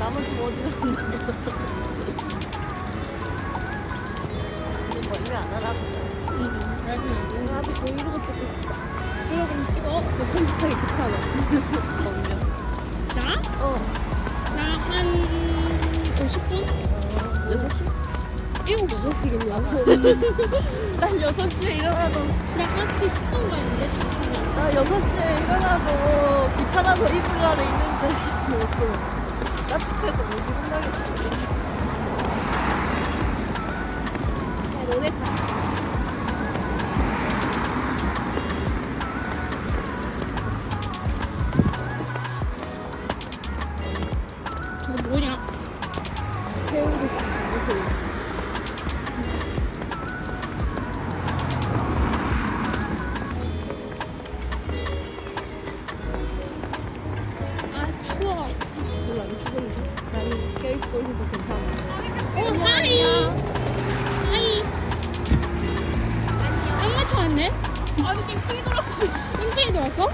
좀 어지러운데. 근데 뭐 이미 안 하나 보다. 나도 브이로그 찍고 싶다. 브이로그 찍어. 그 편집하기 귀찮아. 나? 어. 나 한 50분? 6시? 7시. 6시겠냐? 난 6시에 일어나도, 나 하트 10분 가는데 잠깐만. 나 6시에 일어나도 귀찮아서 이불 안에 있는데. 따뜻해서 못 일어나겠어. 야, 너네 가. 저거 뭐냐? 새우도 무슨. 아 추워. 껴입고 있어서 괜찮아. 어 하이. 하이. 안 맞춰왔네? 아주 땡땡이 돌았어. 땡땡이 들었어?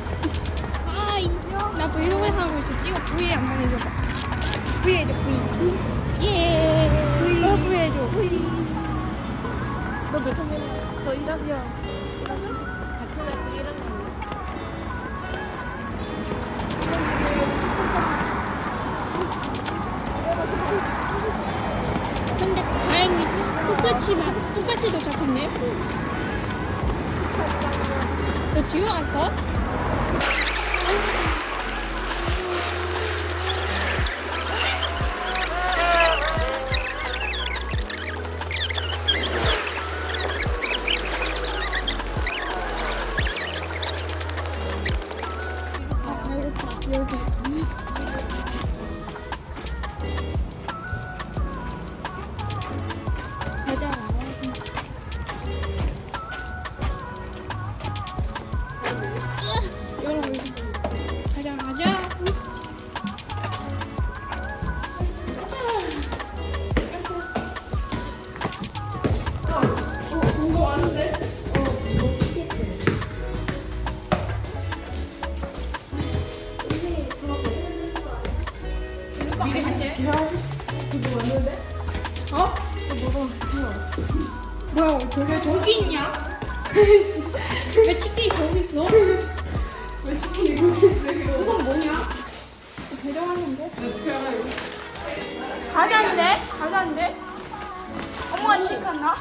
하이. 나 브이로그 하고 있어. 찍어 V 한번 해줘봐. V 해줘 V. 예. 너 V 해줘. 너몇 학년? 저 1학년. 1학년? 같은 학교 1학년. 똑같이 막 똑같이 도착했네. 너 지금 왔어? 어? 뭐야 저게 저기 있냐? 왜 치킨이 저기 있어? 왜 치킨이 저기 있어? 이건 뭐냐? 배정하는데? 과자인데? 과자인데? 엄마가 시켰나?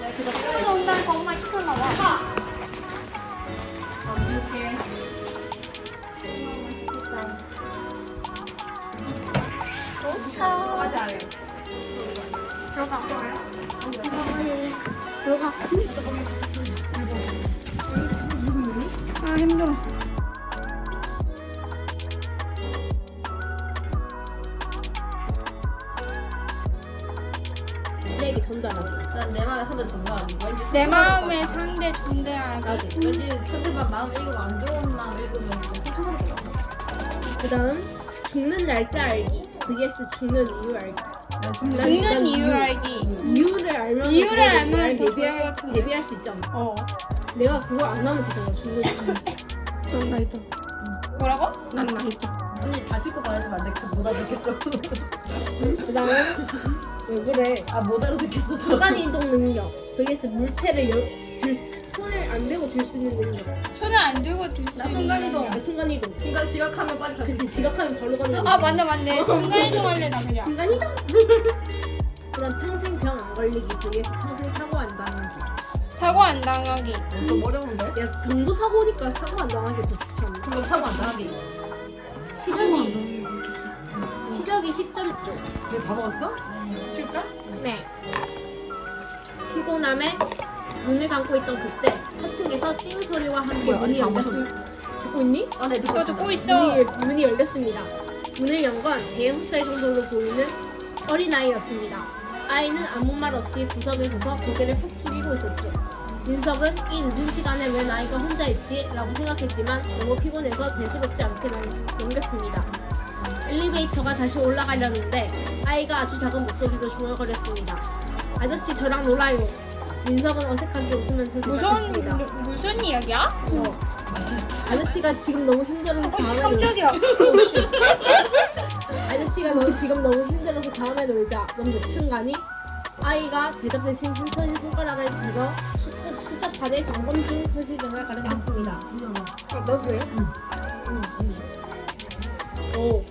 네, 그거 친구가 온다니까 엄마 시켰나 봐. 내게 전달하고. 난내 마음에 상대 전달하기. 왠지 내 상대방 마음의 상대. 나도. 왠지 상대방 마음 읽으면 안 좋은 마음 읽으면 진짜 상처받을 것 같아. 그 다음 죽는 날짜 알기 vs 죽는 이유 알기 난 죽는 난- 죽는 이유 이유. 알기. 이유를 알면 이유를 알면 날더 좋을 것 대비할, 같은데. 대비할 수 있잖아 어. 내가 그걸 안 하면 되잖아 죽는 이유 난 나이다. 뭐라고? 난 나이다. 언니 다시 거 말해주면 안 돼? 못 알아듣겠어. 그 다음 왜 그래 아, 못 알아듣겠어. 순간 이동 능력 vs 물체를 열, 들, 손을 안 대고 들 수 있는 능력 손을 안 들고 들 수 나 있는. 순간 이동. 아, 순간 이동 지각, 지각하면 빨리 갈수 그치 있어. 지각하면 바로 가는 거지 아 맞네 맞네. 순간 이동할래 나 그냥. 순간 이동 그 다음 평생 병 안 걸리기 vs 평생 사고 안 당하기 사고 안 당하기. 좀 어려운데? 야 병도 사고니까 사고 안 당하기 더 좋잖아 그럼 사고 안 당하기. 시력이 시력이 10점이죠 얘다 먹었어? 쉴까? 네. 피곤함에 눈을 감고 있던 그때 하층에서 띵 소리와 함께 뭐야, 문이 열렸습니다. 듣고 있니? 아, 네, 듣고 저 있습니다. 듣고 있어. 문이, 문이 열렸습니다. 문을 연 건 대여섯 살 정도로 보이는 어린아이였습니다. 아이는 아무 말 없이 구석에 서서 고개를 푹 숙이고 있었죠. 민석은 이 늦은 시간에 웬 아이가 혼자 있지? 라고 생각했지만 너무 피곤해서 대수롭지 않게 넘- 넘겼습니다. 엘리베이터가 다시 올라가려는데 아이가 아주 작은 목소리로 중얼거렸습니다. 아저씨 저랑 놀아요. 민석은 어색하게 웃으면서 무슨 대답했습니다. 무슨 이야기야? 어, 아저씨가 지금 너무 힘들어서 다음에 놀 깜짝이야. 아저씨가 너 지금 너무 힘들어서 다음에 놀자. 넌몇층 가니? 아이가 대답 대신 천천히 손가락을 들어 수- 숫자판에 점검 중 표시 등을 가르쳤습니다. 아, 너도요? 오,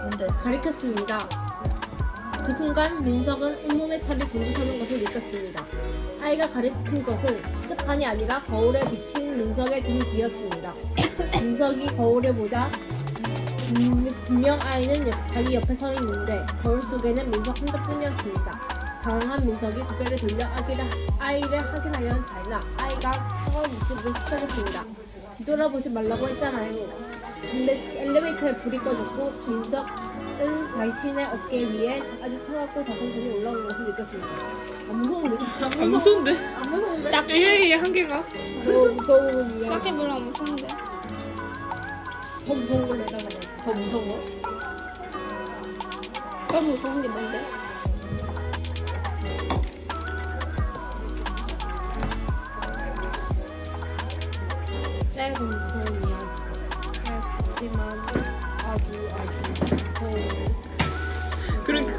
뭔데? 가르쳤습니다. 그 순간 민석은 온몸에 털이 곤두서는 것을 느꼈습니다. 아이가 가르친 것은 숫자판이 아니라 거울에 비친 민석의 등 뒤였습니다. 민석이 거울을 보자 음, 분명 아이는 옆- 자기 옆에 서 있는데 거울 속에는 민석 혼자뿐이었습니다. 당황한 민석이 고개를 돌려 아기를, 아이를 확인하려는 찰나 아이가 차가운 모습으로 속삭였습니다. 뒤돌아보지 말라고 했잖아요. 근데 엘리베이터에 불이 꺼졌고 민석 은 자신의 어깨 위에 아주 차갑고 작은 손이 올라오는 것을 느꼈습니다. 안 무서운데? 안 무서운데? 안 무서운데? 딱 1의 한계가? 더 무서운 이야. 깜짝 놀라 무서운데. 더 무서운 걸로 해달라고. 더 무서워? 더 무서운 게 뭔데? 짧은 무서운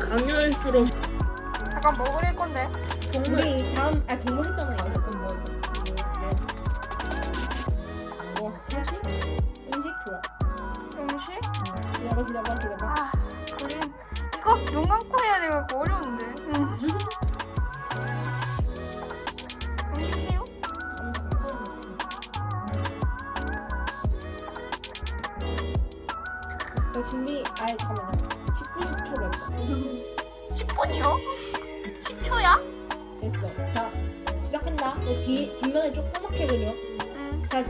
강렬할수록 잠깐 뭐 그릴 건데? 동물이 다음 아 동물 했잖아요. 그럼 뭐? 뭐 음식? 음식 좋아. 음식? 기다려 기다려 기다려. 아 그림. 이거 눈 감고 해야 돼가지고 어려운데. 음식 해요? 나 준비 아예 잠깐만 10분 10초로 했어 10분이요? 10초야? 됐어 자 시작한다 너 뒤, 뒷면에 조그맣게 그려 응. 자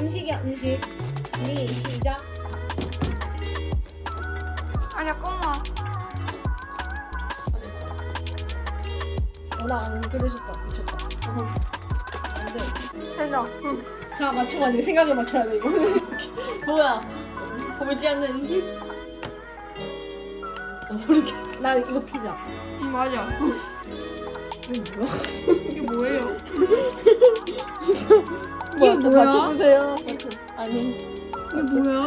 음식이야 음식 준비 시작 아 잠깐만. 어 나 안 그려졌다 미쳤다 안돼 됐어. 자 맞춰봐 내 생각을 맞춰야 돼 이거 뭐야? 보이지 않는 음식? 어, 모르겠어. 나 이거 피자 응 맞아. 이거 뭐야? 이게 뭐예요? 좀 뭐야? 맞춰보세요. 아니. 이게 뭐야?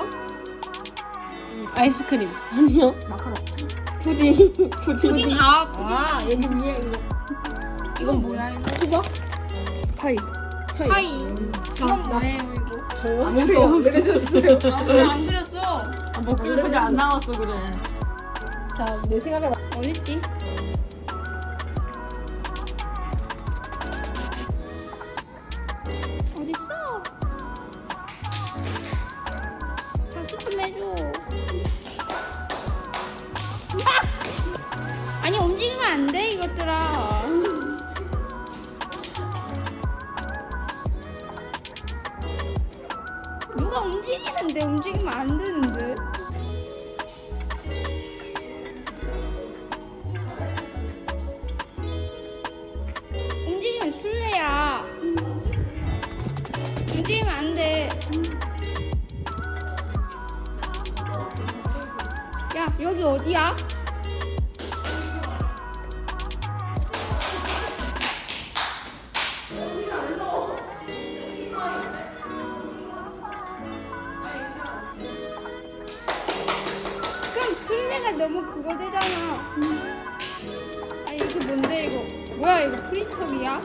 아이스크림. 아니요. 마카롱 푸딩. 푸딩. 푸딩 아아 여기 위에 이거 이건 뭐야 이거? 수박? 파이 파이. 이건 뭐예요 이거? 저요? 아무것도 안 그려줬어요. 아 왜안 그렸어? 아, 뭐 그려서 안 나왔어, 그래. 자 내 생각을 맞 어딨지? 술래가 너무 그거 되잖아. 아 이게 뭔데 이거? 뭐야 이거 프리턱이야?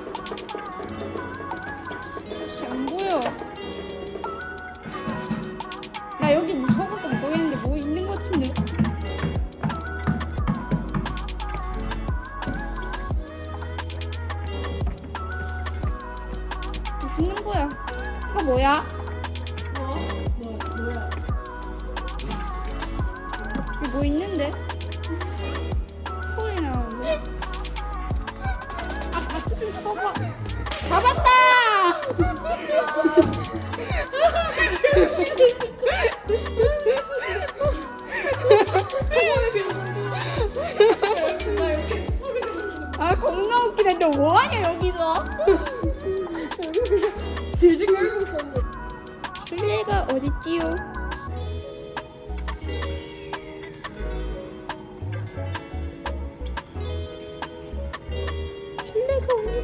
씨, 안 보여. 나 여기 무서워갖고 못 가겠는데 뭐 있는 것 같은데. 뭐 죽는 거야. 이거 뭐야? 잡았다!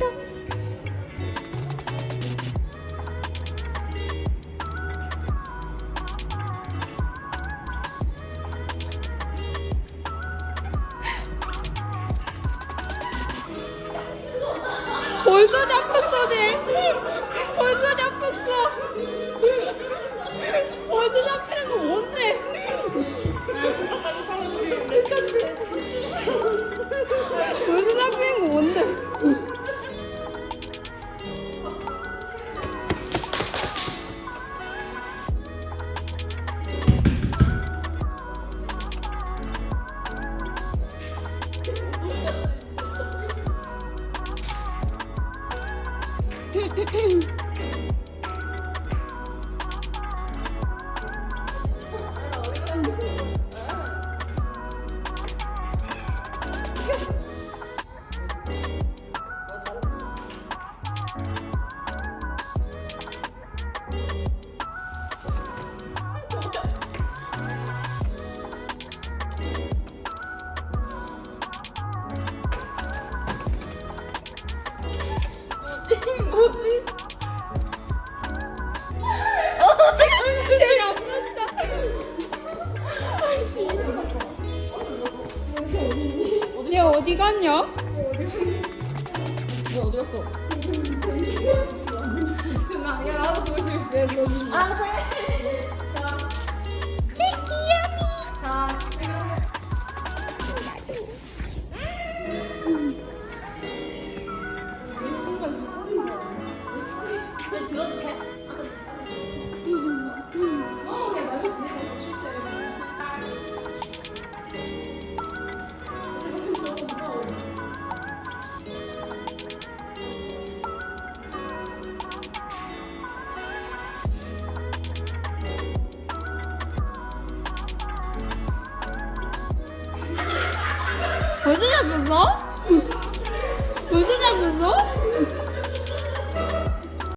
don't Mm-hmm. 나